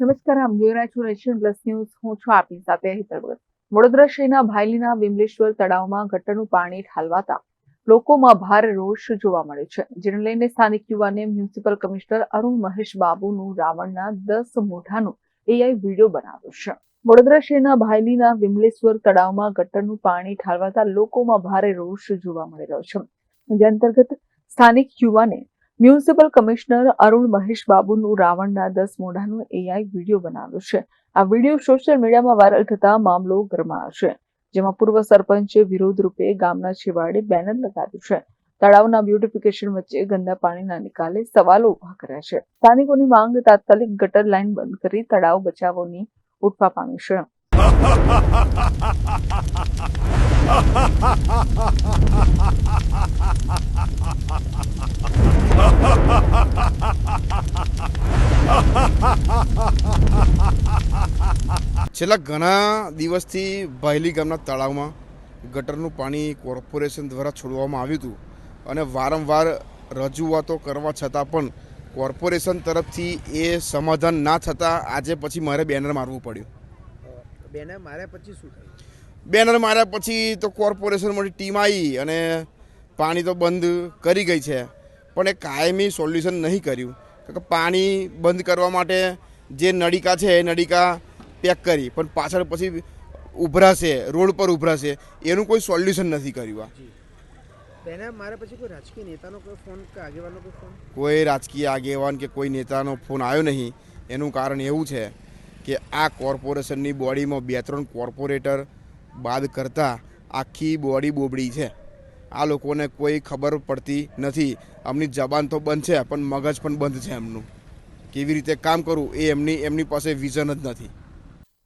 નમસ્કાર, આમ જોઈ રહ્યા છો નેશન પ્લસ ન્યૂઝ. હું છું આપની સાથે હિતલ ભગત. વડોદરા શહેરના ભાયલીના વિમલેશ્વર તળાવમાં ગટરનું પાણી ઠાલવાતા લોકોમાં ભારે રોષ જોવા મળ્યો છે, જેને લઈને સ્થાનિક યુવાને મ્યુનિસિપલ કમિશનર અરુણ મહેશ બાબુનું રાવણના દસ મોઢાનું એઆઈ વીડિયો બનાવ્યો છે. વડોદરા શહેરના ભાયલીના વિમલેશ્વર તળાવમાં ગટરનું પાણી ઠાલવાતા લોકોમાં ભારે રોષ જોવા મળી રહ્યો છે. જે અંતર્ગત સ્થાનિક યુવાને મ્યુનિસિપલ કમિશનર અરુણ મહેશ બાબુનું રાવણના દસ મોઢાનો એઆઈ વીડિયો બનાવ્યો છે. આ વીડિયો સોશિયલ મીડિયામાં વાયરલ થતા મામલો ગરમાયો છે, જેમાં પૂર્વ સરપંચે વિરોધ રૂપે ગામના છેવાડે બેનર લગાવ્યું છે. તળાવના બ્યુટિફિકેશન વચ્ચે ગંદા પાણીના નિકાલે સવાલો ઊભા કર્યા છે. સ્થાનિકોની માંગ તાત્કાલિક ગટર લાઇન બંધ કરી તળાવ બચાવોની ઉઠવા પામી છે. છેલ્લા ઘણા દિવસથી ભાયલી ગામના તળાવમાં ગટરનું પાણી કોર્પોરેશન દ્વારા છોડવામાં આવ્યું હતું અને વારંવાર રજૂઆતો કરવા છતાં પણ કોર્પોરેશન તરફથી એ સમાધાન ના થતાં આજે પછી મારે બેનર મારવું પડ્યું. બેનર માર્યા પછી શું થયું? બેનર માર્યા પછી તો કોર્પોરેશનમાંથી ટીમ આવી અને પાણી તો બંધ કરી ગઈ છે પણ એ કાયમી સોલ્યુશન નહીં કર્યું. કારણ કે પાણી બંધ કરવા માટે જે નળિકા છે એ નળિકા પેક કરી પણ પાછળ પછી ઉભરાશે રોડ પર ઉભરાશે એનું કોઈ સોલ્યુશન નથી કર્યું આ. બેનર પછી કોઈ રાજકીય નેતાનો કોઈ ફોન કે આગેવાનો કોઈ ફોન? કોઈ રાજકીય આગેવાન કે કોઈ નેતાનો ફોન આવ્યો નહીં. એનું કારણ એવું છે કે આ કોર્પોરેશનની બોડીમાં બે ત્રણ કોર્પોરેટર બાદ કરતાં આખી બોડી બોબડી છે. આ લોકોને કોઈ ખબર પડતી નથી. એમની જબાન તો બંધ છે પણ મગજ પણ બંધ છે એમનું. કેવી રીતે કામ કરવું એ એમની એમની પાસે વિઝન જ નથી.